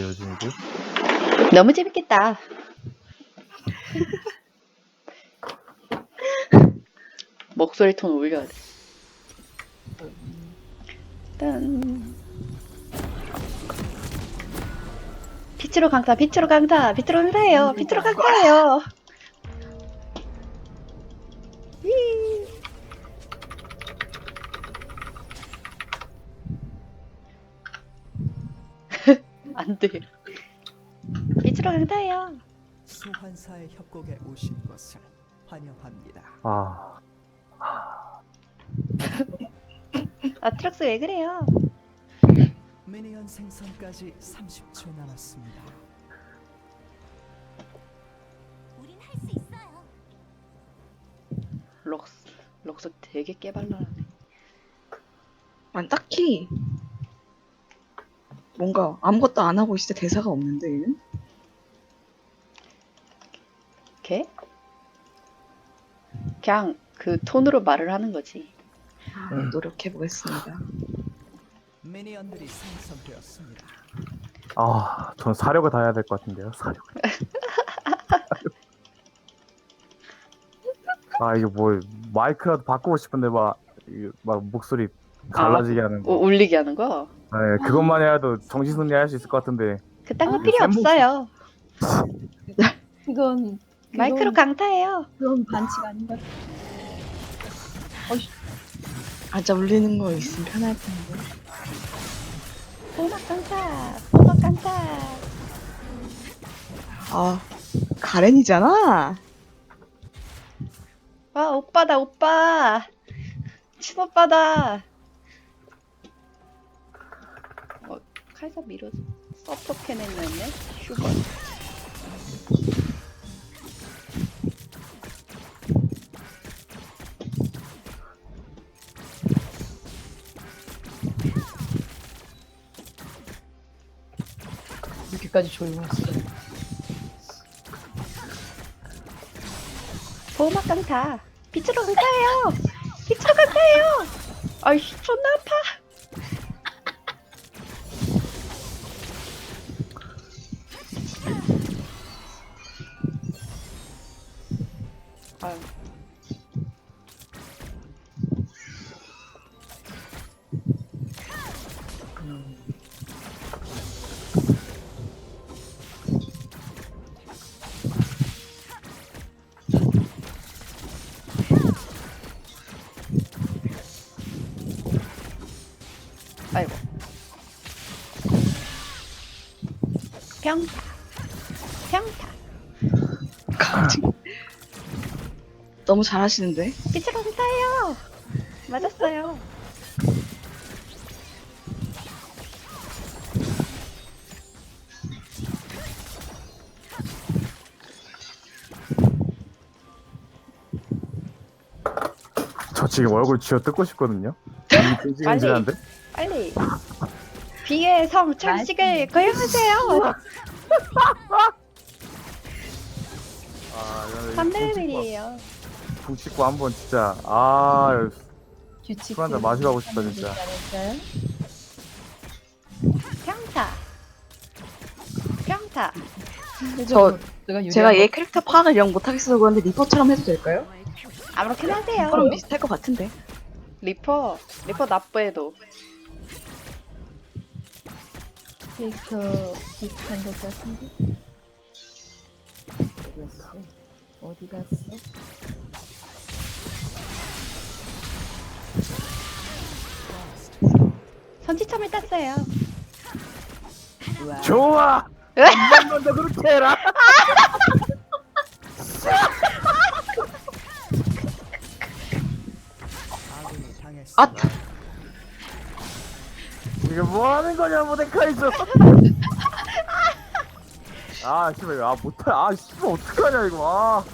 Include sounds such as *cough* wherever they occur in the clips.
요즘이고. 너무 재밌겠다. *laughs* 목소리 톤 올려야 돼. 딴. 빛으로 강타, 빛으로 강타, 빛으로 강타예요, 빛으로 강타예요. 안 돼. 빛으로 강타예요. 소환사의 협곡에 오신 것을 환영합니다. 아, 아트럭스 왜 그래요? 미니언 생성까지 30초 남았습니다. 우린 할 수 있어요. 럭스, 럭스 되게 깨발랄하네. 아니 딱히 뭔가 아무것도 안 하고 있을 때 대사가 없는데 얘는? 걔? 그냥 그 톤으로 말을 하는 거지. 아, 노력해 보겠습니다. 미니언들이 생성되었습니다. 아, 전 사력을 다 해야 될 것 같은데요. 사력. *laughs* 아, 이게 뭐 마이크라도 바꾸고 싶은데 막, 이게 막 목소리 갈라지게 하는 거. 우- 울리게 하는 거? 네, 그것만 해도 정신승리 할 수 있을 것 같은데. 그딴 거 아, 필요 센 목소리. 없어요. 그건 마이크로 강타예요. 그건 반칙 아닌가? 앉아 울리는 거 있으면 편할 텐데. 보막 강타, 보막 강타. 아 가렌이잖아. 와, 오빠다, 오빠. 친오빠다. 어, 칼사 밀어, 서퍼캔 했네, 슈거. 이렇게까지 조용했어. 보막 강타. 빛으로 강타예요. 빛으로 강타예요. 아이씨, 존나 아파. 평타. 평타. 강지. 너무 잘하시는데. 빛으로 강타예요. 맞았어요. 저 지금 얼굴 쥐어 뜯고 싶거든요. *laughs* 빨리. 빨리. 비의 성 철식을 거행하세요. 아, 3레벨이에요. 북식구 한번 진짜, 아, 규칙. 술 한잔 마시고 가고 싶다, 진짜. 평타. 평타. 저 제가 거- 얘 캐릭터 파악을 영 못하겠어서 그런데 리퍼처럼 해도 될까요? 아무렇게나 하세요. 그럼 비슷할 것 같은데. 리퍼. 리퍼 나쁘해도. 캐릭터 비슷한 것 같은데. 어디 갔어? 어디 갔어? 선취점을 땄어요. 좋아! 으아! *laughs* 한 번 더 그렇게 해라! 아군 이! 이게 뭐 하는 거냐, 모데카이저! *laughs* 아, 씨발, 아, 못해. 아, 씨발, 어떡하냐, 이거, 아.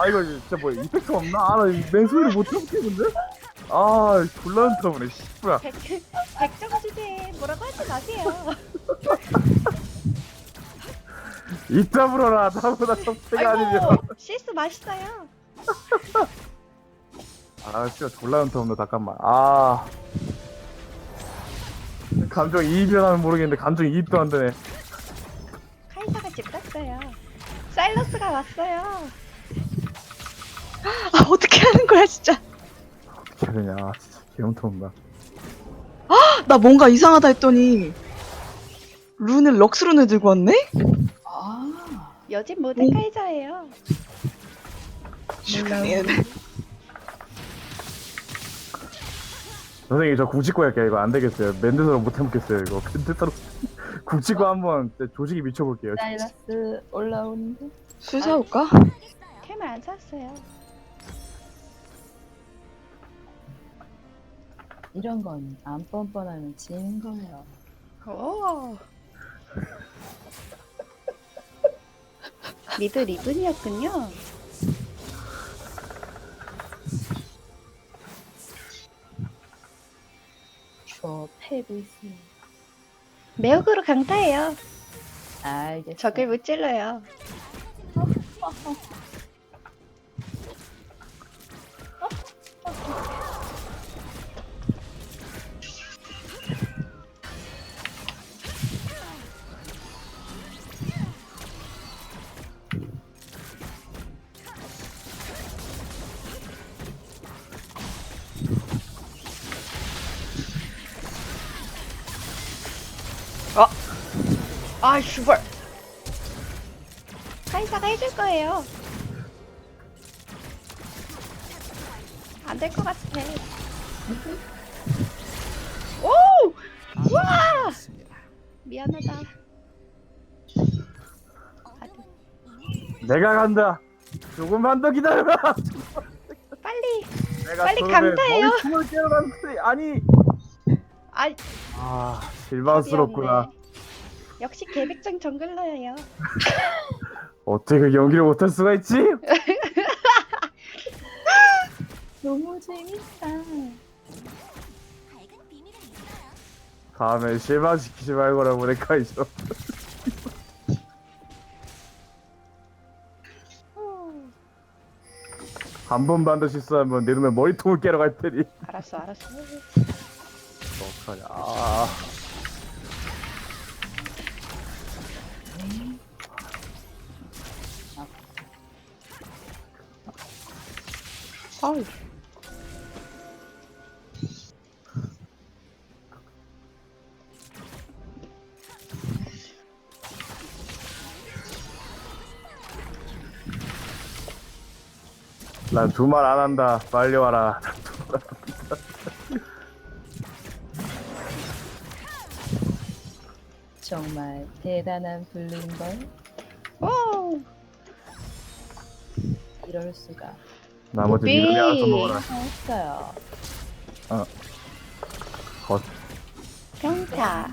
아, 이거 진짜 뭐, 이펙트 없나? 아, 나 맹소리를 못 참겠는데? 아, 곤란 터무네, 씨발. 백, 백점 주제 뭐라고 하지 마세요. 이따 불어라, 나보다 섭세가 아니면. CS 맛있어요. *laughs* 아, 진짜 곤란 터무네, 잠깐만. 아. 감정 이입이라면 모르겠는데 감정 이입도 안 되네. 카이사가 집 갔어요. 사일러스가 왔어요. 아 어떻게 하는 거야 진짜. 어떻게 되냐. 진짜 개운통 온다. 나 뭔가 이상하다 했더니 룬을 럭스 룬을 들고 왔네? 아, 여진 모데카이저예요. 슈크님. 선생님 저 국직고 할게요. 이거 안 되겠어요. 맨드서로 못 해먹겠어요. 이거 *laughs* 맨드서로 *laughs* 국직고 한번 진짜 조직이 미쳐볼게요. 사이러스 올라오는데? 술 사올까? 캠을 안 샀어요. 이런 건 안 뻔뻔하면 지는 거예요. 오. 미드 리븐이었군요. 저 패고 있어요. 매혹으로 강타해요. 알겠어. 적을 못 찔러요. *laughs* 아, 슈발. 카이사가 해줄 거예요. 안 될 것 같아. 오! 우와! 당했습니다. 미안하다. 내가 간다. 조금만 더 기다려라. 빨리. 내가 빨리 저놈의 강타해요. 머리통을 깨러 갔는데 아니. 아, 아 실망스럽구나. 없네. 역시 계백장 정글러예요. *laughs* 어떻게 그 연기를 못할 수가 있지? *laughs* 너무 재밌다. 다음에 실망시키지 말거라 모데카이죠. *laughs* 한 번만 더 실수하면 내 놈의 머리통을 깨러 갈 테니. 알았어, 알았어. 어떡하냐. 아, 어우. 난 두 말 안 한다. 빨리 와라. 정말 대단한 블루인걸? 오! 이럴 수가. 나머지 네. 니들이 알아서 먹어라. 했어요. 겉. 평타.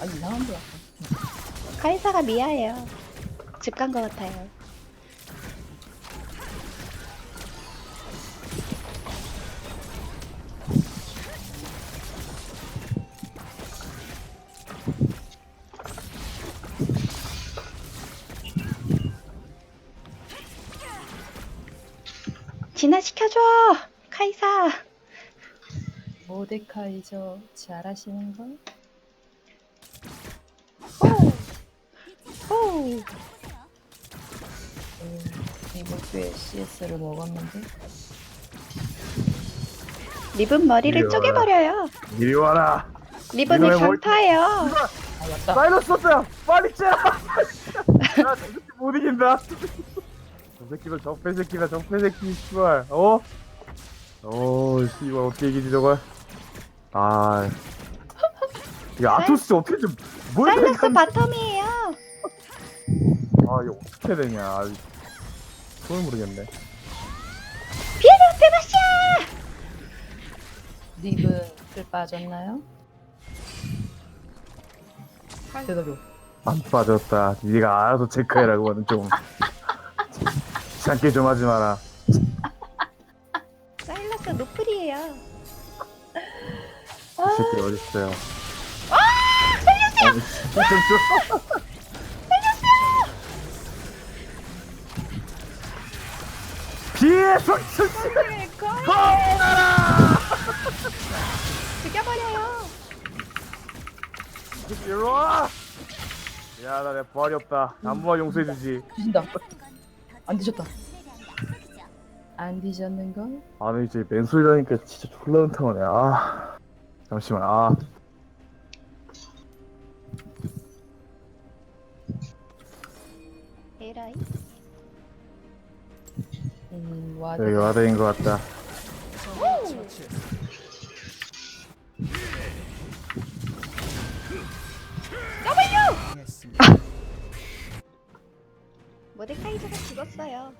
아, 이상한데 약간. 카이사가 미아예요. 집간것 같아요. 진화시켜줘! 카이사! 모데카이저 잘하시는걸? 오! 음, 이번 주에 CS를 먹었는데. 리본 머리를 이리. 쪼개버려요. 이리 와라. 리본을 이놈의 머리- 강타해요. 아, 맞다. 사이러스 썼어요. 빨리 째. 나저 새끼 못 이긴다. 저 새끼가 적폐 새끼다 적폐 새끼 씨발. 어? 어 씨발 어떻게 이기지 저걸? 아. 이 아토스 어떻게 좀 뭘? 사일러스 생각하는- 바텀이에요. 아 이거 어떻게 되냐. 아, 그걸 모르겠네. 피에르 페마시아! 립은 풀 빠졌나요? 대답이 안 빠졌다. 네가 알아서 체크해라고는 좀. 귀찮게 좀 하지 마라. *laughs* 사일러스 노플이에요. 이 새끼 어딨어요? 아! 살려주세요! *laughs* 살려주세요! 피해 손수씨! *laughs* 죽여버려요. 일로 와! 미안하다 내 부활이 없다 한 번만 용서해주지 뒤진다. 건안 뒤졌다. 안 뒤졌는 걸? 아 근데 이제 맨소리라니까 진짜 졸라 은탕하네 아 잠시만 아 에라이. 음, 와. 여기 와드인 것 같다 모데카이저가 죽었어요.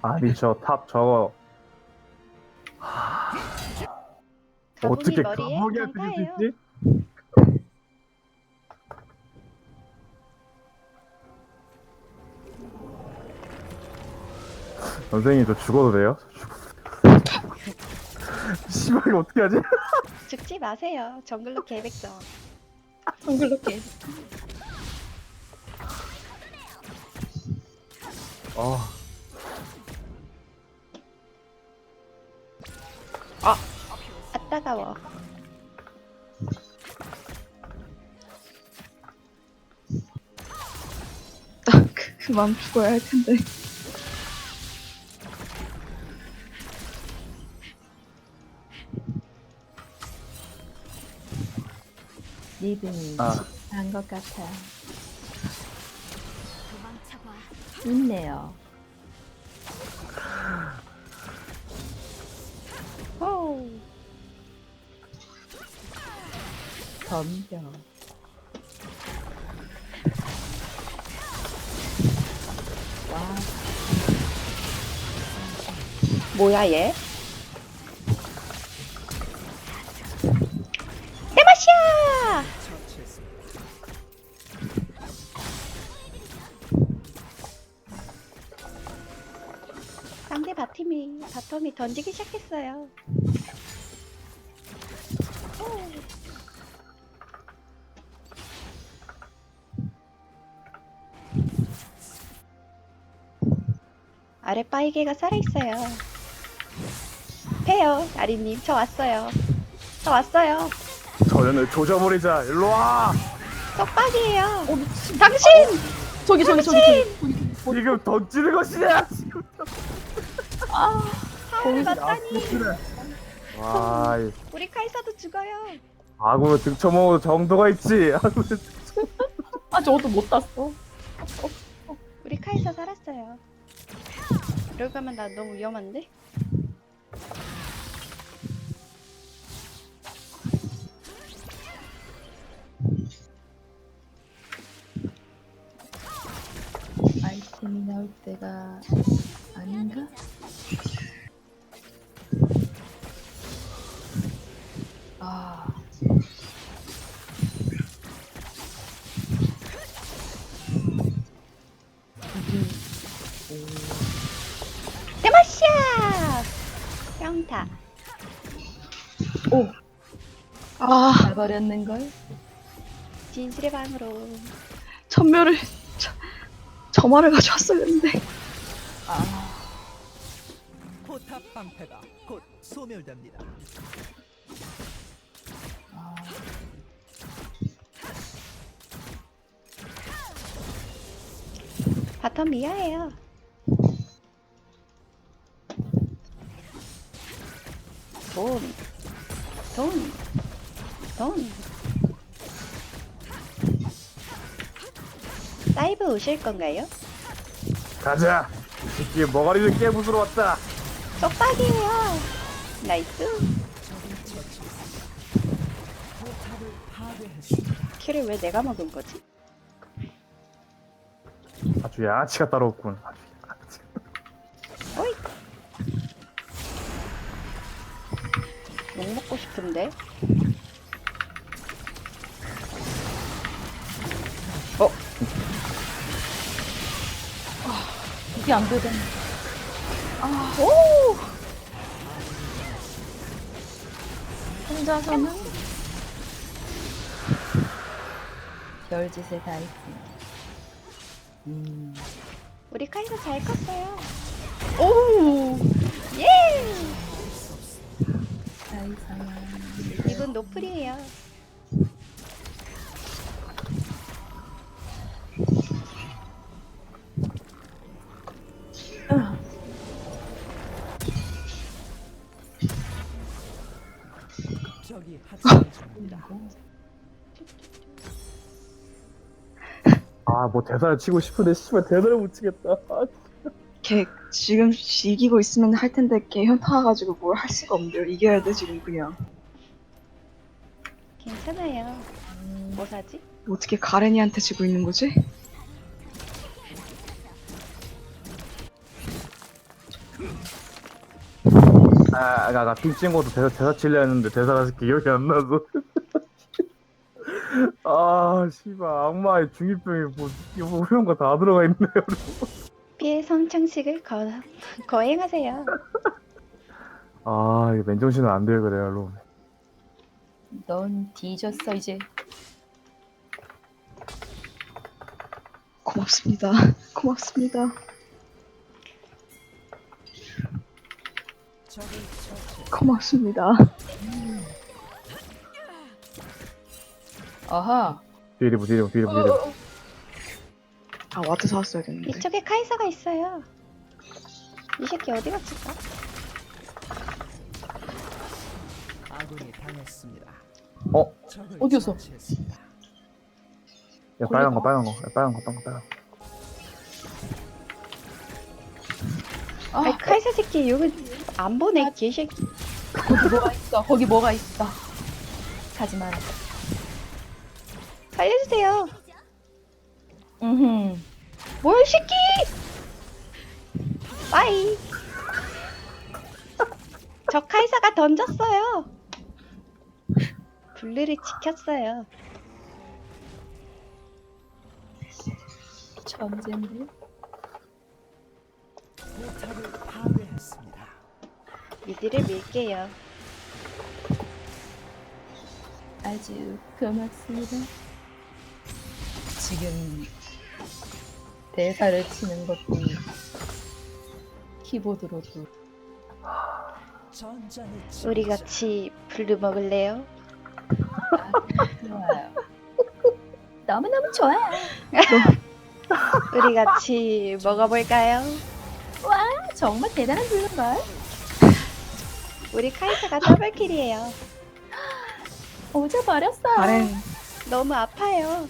아니 저 탑 저거 가문이 어떻게 머리에 감옥이한테 강타예요. 줄수 있지? *laughs* 선생님 저 죽어도 돼요? *laughs* 씨발 이거 어떻게 하지? *laughs* 죽지 마세요. 정글로 계백성. 정글로 깨. 아 아 따가워. 나 그, 그만 죽어야 할 텐데. 리듬이 아. 한것 같아. 있네요. 호. 덤벼. 와, 뭐야 얘? 바텀이 던지기 시작했어요. 오. 아래 빠이개가 살아있어요. 해요, 아리님. 저 왔어요. 저 왔어요. 저년을 조져버리자 일로 와 떡박이에요. 당신! 저기, 저기, 저기, 저기. 지금 던지는 것이냐 지금 사울 맞다니. 와 이 우리 카이사도 죽어요. 아구를 등쳐먹어도 정도가 있지 *laughs* 아구를 아, 저것도 못 땄어. 우리 카이사 살았어요. 이럴 거면 나 너무 위험한데? 아이템이 나올 때가 아닌가? 버렸는걸? 진실의 방으로. 천멸을, 저, 저 말을 가져왔어야 했는데. 아, 포탑 방패가 곧 소멸됩니다. 아, 바텀 미아예요. 오실 건가요? 가자 이 새끼 머가리를 깨부수러 왔다 쪽박이에요. 나이스. 키를 왜 내가 먹은 거지? 아주 양아치가 따로 없군 이게 안 되던. 오! 혼자서는 별짓을 다 했지. 음, 우리 카이사 잘 컸어요. 오! 예! 사이사야. 이분 노플이에요. 아 뭐 대사를 치고 싶은데 씨발 대사를 못 치겠다 아, 걔 지금 이기고 있으면 할 텐데 걔 현타 와가지고 뭘 할 수가 없는데요. 이겨야 돼 지금 그냥. 괜찮아요. 뭐 사지? 어떻게 가렌이한테 지고 있는 거지? 아, 아까 핑 찍은 것도 대사, 대사 칠려 했는데 대사가 기억이 안 나서. 아, 씨발, 악마의 중이병이 뭐, 이거 뭐 이런 거다 들어가 있네요. 피해 성창식을 거, 거행하세요. 아, 이거 맨정신은 안 돼요, 그래요, 로. 넌 뒤졌어 이제. 고맙습니다. 고맙습니다. 고맙습니다. 아하. 뒤에 리브, 뒤에 리브, 뒤에 리브, 뒤에 리브. 아 와트 사왔어야 됐는데. 이쪽에 카이사가 있어요. 이 새끼 어디 갔을까? 아군이 당했습니다. 어? 적을 어디였어? 처치했습니다. 야, 빨간 거, 빨간 거, 야, 빨간 거, 빨간 거, 빨간 거. 아, 아이 카이사 새끼 여기 안 보내 개새끼. 거기 뭐가 있어. 거기 뭐가 있어. 가지 마라. 살려주세요. 음. 이 새끼! 빠이. *laughs* 저 카이사가 던졌어요. 블루를 지켰어요. 천재인데. 포탑을 파괴했습니다. 미드를 밀게요. 아주 고맙습니다. 지금 대사를 치는 것도 키보드로도 우리. 같이 블루 먹을래요? 좋아요. 너무너무 좋아요. 우리 같이 먹어볼까요? 와 정말 대단한 불른걸. 우리 카이사가 더블킬이에요. *gasps* 오져버렸어. 가렌 너무 아파요.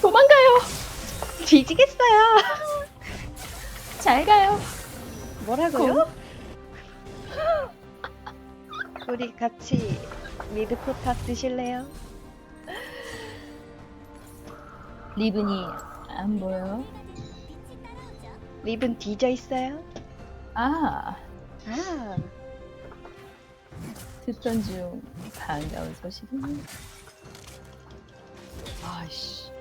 도망가요. 뒤지겠어요. 잘 가요. 뭐라고요? 우리 같이 미드 포탑 드실래요? 리븐이 안 보여. 립은 뒤져 있어요. 아 아, 듣던 중 반가운 소식이네. 아이씨.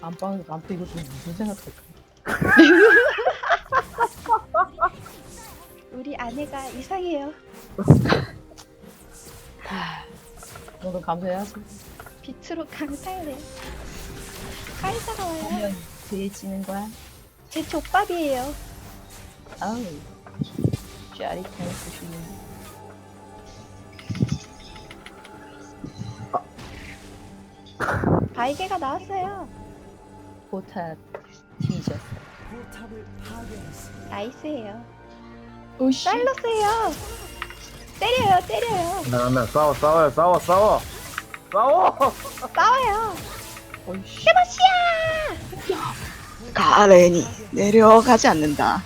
안방 안방 이거 좀 무슨 생각할까? *laughs* 우리 아내가 이상해요. 아, 너도 감사해야지. 빛으로 강탈해. 카이사가 와요. 보면 돼지는 거야. 제 족밥이에요. 아우 짜릿한 소식이네. 바이게가 나왔어요. 포탑 뒤졌어. 포탑을 파괴했습니다. 나이스예요. 오씨. 살렸어요. 때려요, 때려요. 나, 나, 싸워, 싸워요, 싸워, 싸워! 싸워! 싸워요. 오씨. 헤바시야! 가렌이 내려가지 않는다.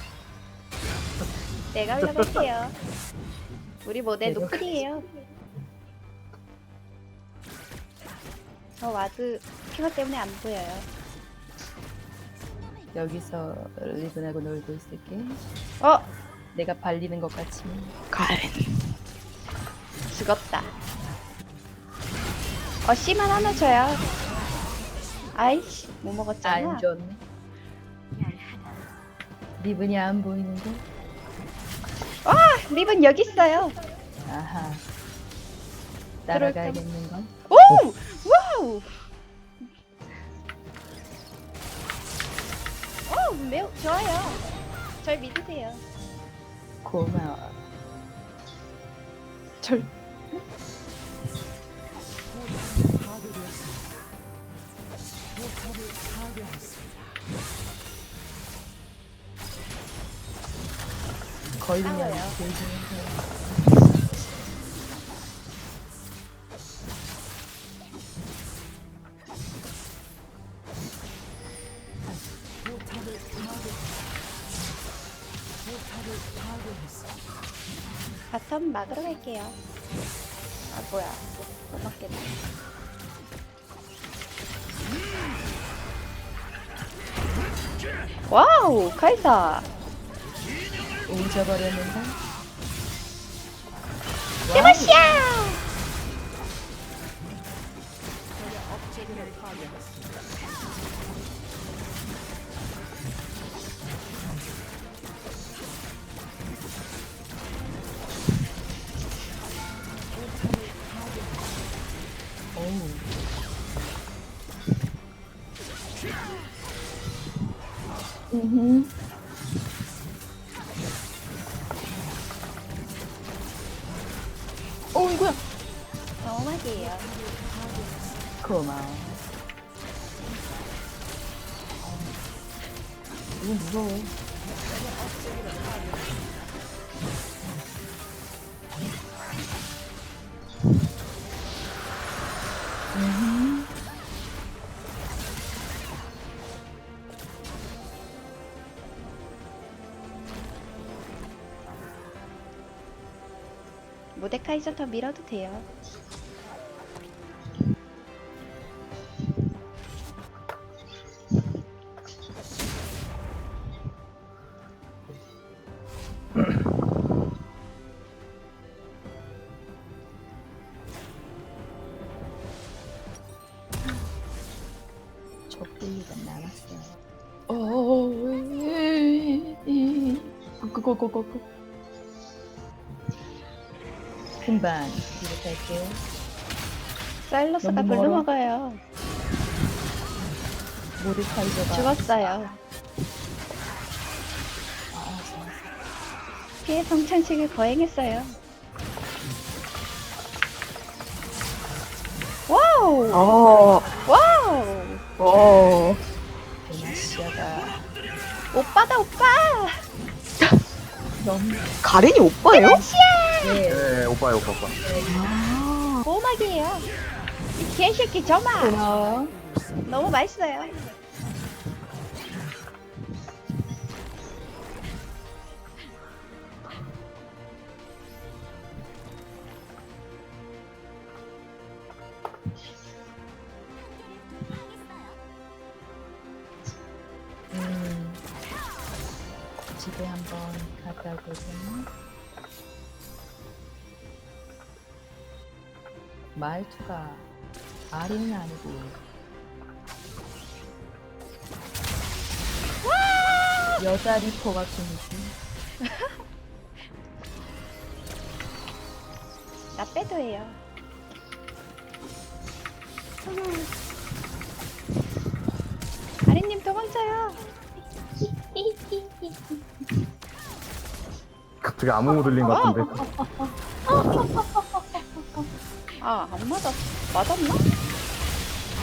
내가 올려볼게요. 우리 모델 내려가- 노플이에요. 저 와드 피가 때문에 안 보여요. 여기서 리븐하고 놀고 있을게. 어, 내가 발리는 것 같이. 가렌 죽었다. 어, 씨만 하나 줘요. 아이씨, 못 먹었잖아. 안 좋네. 리븐이 안 보이는데. 립은 여기 있어요. 아하. 따라가야겠는 건. 오! 와우! 매우 좋아요. 절 믿으세요. 고마워. 절. 걸리면. 돼지는 거 막으러 갈게요. 아 뭐야? 못 막겠네. 와우 카이사 잊어버렸는데 세바시아 음. 모데카이저 더 밀어도 돼요. 어금 방 뒤로 갈게요 사일러스가 너무 멀어. 먹어요. 모르카이저가 죽었어요. 아, 좋았어. 피해 성찬식을 거행했어요. 와우! 어. 와우! 어. 데나시아가 오빠다 오빠! 너무 가렌이 오빠예요? 네 네 오빠요 오빠 오빠 아. 고막이에요. 이 개새끼 저마! 고마워 너무 맛있어요. 음, 집에 한번 갔다 오거든 말투가 아리는 아니고 여자 리퍼 같은 느낌. 나 빼도 해요. 아리님 도망쳐요. 갑자기 아무 들린 것 같은데 *laughs* 아, 안 맞았, 맞았나?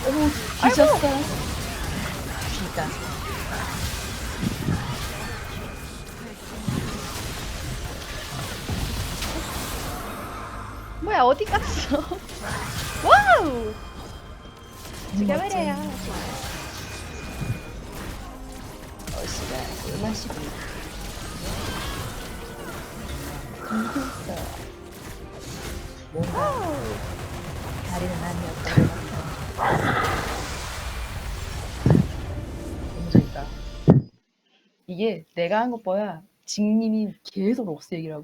어머, 뒤졌어. 귀가. 뭐야, 어디 갔어? *laughs* 와우! 죽여버려요. 어시가 얼마시고. 궁금했어. 뭔가! 다리는 재밌다. 이게 내가 한 것보다 직님이 계속 록스 얘기를 하고